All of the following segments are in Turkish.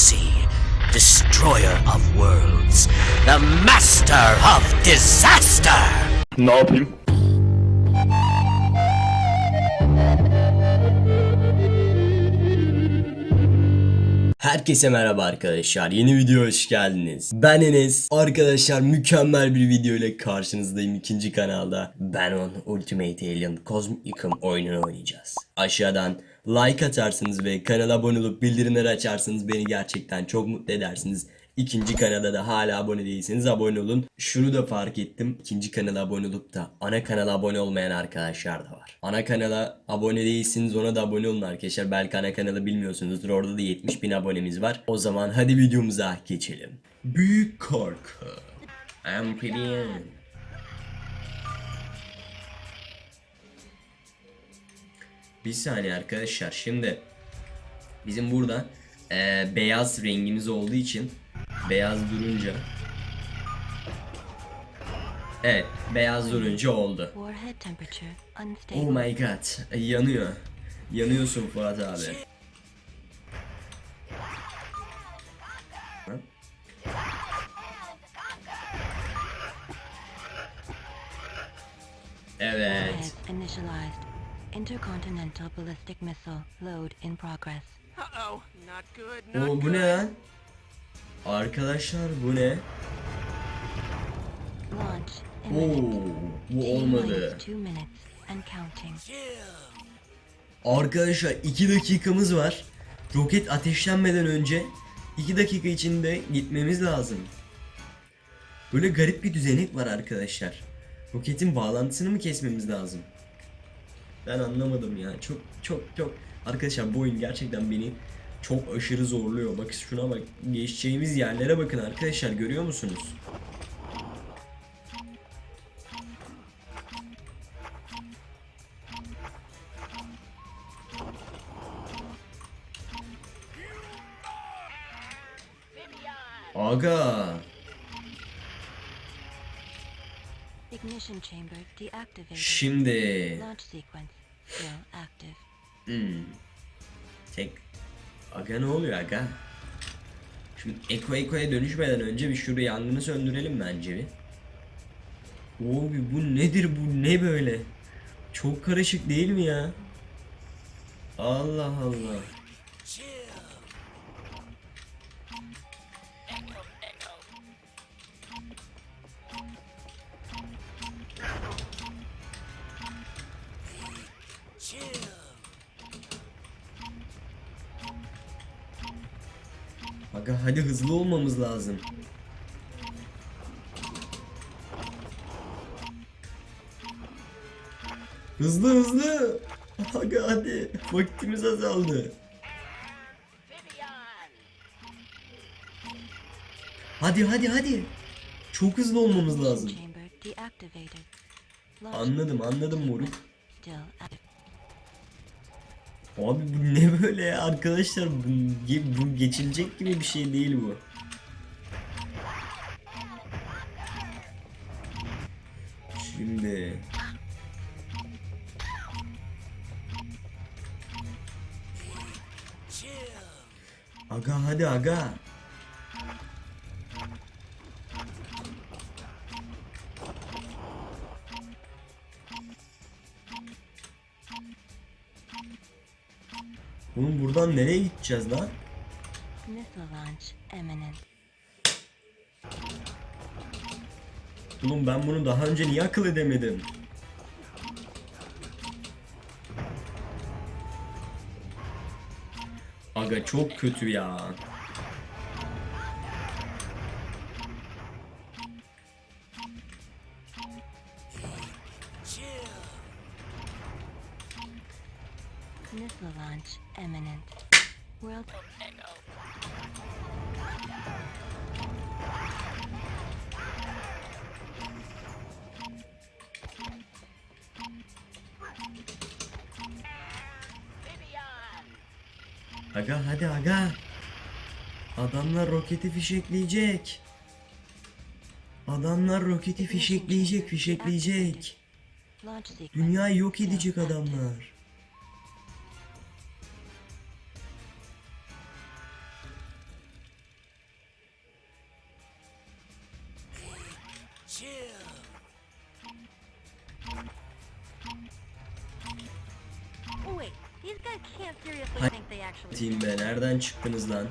galaxy, destroyer of worlds, the master of disaster. Ne yapayım? Herkese merhaba arkadaşlar. Yeni video hoş geldiniz. Ben Enes. Arkadaşlar mükemmel bir video ile karşınızdayım ikinci kanalda. Ben on Ultimate Alien Cosmic Yıkım oyununu oynayacağız. Aşağıdan like atarsınız ve kanala abone olup bildirimleri açarsanız beni gerçekten çok mutlu edersiniz. İkinci kanala da hala abone değilseniz abone olun. Şunu da fark ettim. İkinci kanala abone olup da ana kanala abone olmayan arkadaşlar da var. Ana kanala abone değilsiniz ona da abone olun arkadaşlar. Belki ana kanalı bilmiyorsunuzdur. Orada da 70 bin abonemiz var. O zaman hadi videomuza geçelim. Büyük korku. Amphibian. Bir saniye arkadaşlar şimdi bizim burada eee, beyaz rengimiz olduğu için beyaz durunca Evet beyaz durunca oldu. Oh my god yanıyor. Yanıyorsun Fuat abi. Evet. Intercontinental ballistic missile load in progress. Uh-oh, not good, not O bu ne lan? Arkadaşlar bu ne? Launch Oo, imminent. bu olmadı. minus two minutes and counting. Arkadaşlar 2 dakikamız var. Roket ateşlenmeden önce 2 dakika içinde gitmemiz lazım. Böyle garip bir düzenek var arkadaşlar. Roketin bağlantısını mı kesmemiz lazım? Ben anlamadım ya. Çok çok çok arkadaşlar bu oyun gerçekten beni çok aşırı zorluyor. Bak şuna bak. Geçeceğimiz yerlere bakın arkadaşlar görüyor musunuz? Aga. Şimdi Hmm. Tek Aga ne oluyor aga? Şimdi Eko Eko'ya dönüşmeden önce bir şurada yangını söndürelim bence bir. Abi bu nedir bu ne böyle? Çok karışık değil mi ya? Allah Allah. Aga hadi hızlı olmamız lazım. Hızlı hızlı. Aga hadi. Vaktimiz azaldı. Hadi hadi hadi. Çok hızlı olmamız lazım. Anladım anladım moruk. Abi bu ne böyle ya arkadaşlar bu, bu geçilecek gibi bir şey değil bu. Şimdi Aga hadi aga. Oğlum buradan nereye gideceğiz lan? Oğlum ben bunu daha önce niye akıl edemedim? Aga çok kötü ya. Aga hadi aga. Adamlar roketi fişekleyecek. Adamlar roketi fişekleyecek, fişekleyecek. Dünyayı yok edecek adamlar. Team be nereden çıktınız lan?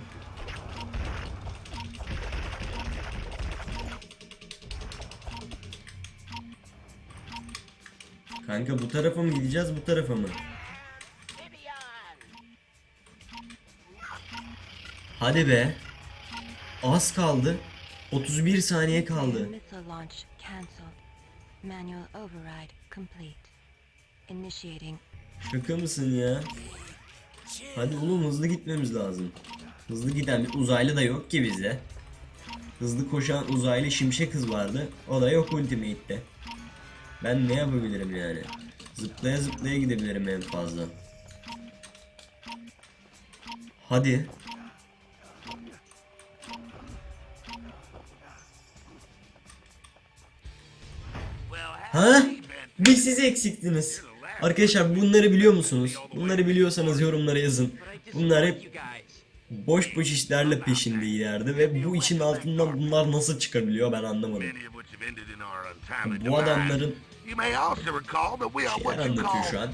Kanka bu tarafa mı gideceğiz bu tarafa mı? Hadi be. Az kaldı. 31 saniye kaldı. Manual override complete. Initiating. Şaka mısın ya? Hadi oğlum hızlı gitmemiz lazım. Hızlı giden bir uzaylı da yok ki bizde. Hızlı koşan uzaylı şimşek hız vardı. O da yok Ultimate'te. Ben ne yapabilirim yani? Zıplaya zıplaya gidebilirim en fazla. Hadi. Ha? Bir siz eksiktiniz. Arkadaşlar bunları biliyor musunuz? Bunları biliyorsanız yorumlara yazın. Bunlar hep boş boş işlerle peşindeylerdi ve bu işin altından bunlar nasıl çıkabiliyor ben anlamadım. Bu adamların şeyler anlatıyor şu an.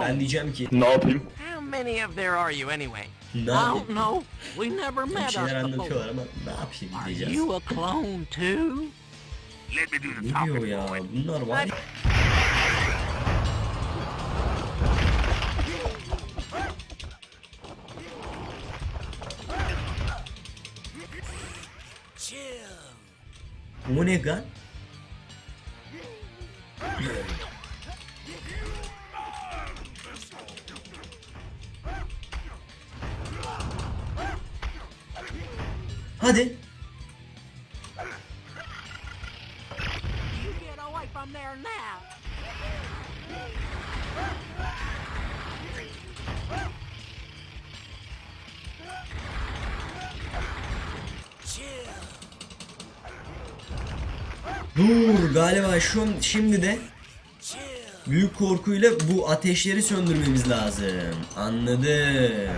Ben diyeceğim ki ne yapayım? We never Bir şeyler anlatıyorlar ama ne yapayım diyeceğiz. Ne diyor ya? Bunlar var ya. Bu ne lan? Hadi. You Dur galiba şu şimdi de büyük korkuyla bu ateşleri söndürmemiz lazım. Anladım.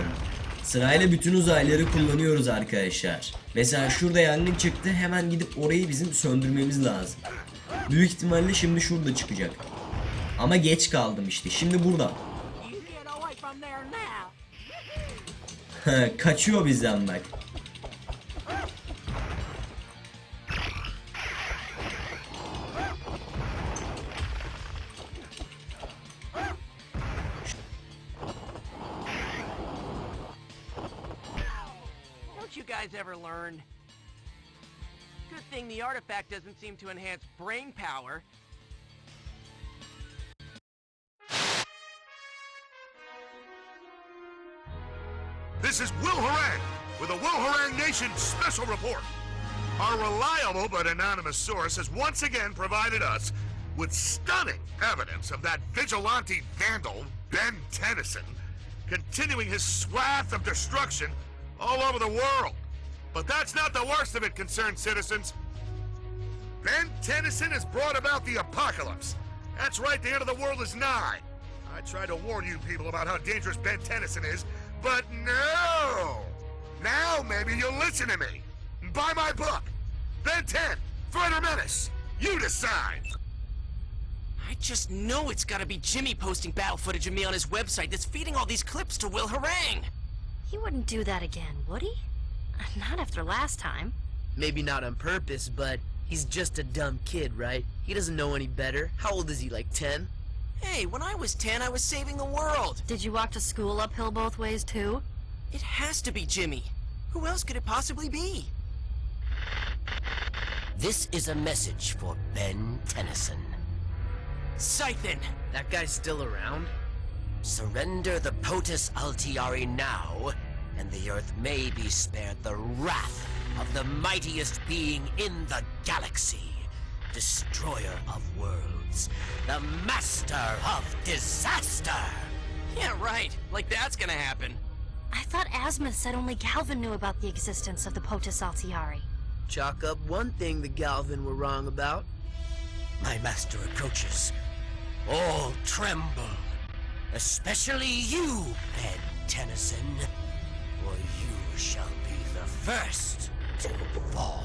Sırayla bütün uzayları kullanıyoruz arkadaşlar. Mesela şurada yangın çıktı hemen gidip orayı bizim söndürmemiz lazım. Büyük ihtimalle şimdi şurada çıkacak. Ama geç kaldım işte. Şimdi burada. Kaçıyor bizden bak. Good thing the artifact doesn't seem to enhance brain power. This is Will Harang with a Will Harang Nation special report. Our reliable but anonymous source has once again provided us with stunning evidence of that vigilante vandal, Ben Tennyson, continuing his swath of destruction all over the world. But that's not the worst of it, concerned citizens. Ben Tennyson has brought about the apocalypse. That's right, the end of the world is nigh. I tried to warn you people about how dangerous Ben Tennyson is, but no! Now maybe you'll listen to me. Buy my book, Ben 10, Further Menace. You decide. I just know it's gotta be Jimmy posting battle footage of me on his website that's feeding all these clips to Will Harang. He wouldn't do that again, would he? Not after last time. Maybe not on purpose, but he's just a dumb kid, right? He doesn't know any better. How old is he, like 10? Hey, when I was 10, I was saving the world. Did you walk to school uphill both ways, too? It has to be Jimmy. Who else could it possibly be? This is a message for Ben Tennyson. Scythen! That guy's still around? Surrender the POTUS Altiari now, and the Earth may be spared the wrath of the mightiest being in the galaxy. Destroyer of worlds, the master of disaster! Yeah, right. Like that's gonna happen. I thought Asma said only Galvin knew about the existence of the Potus Altiari. Chalk up one thing the Galvin were wrong about. My master approaches. All tremble. Especially you, Ben Tennyson for you shall be the first to fall.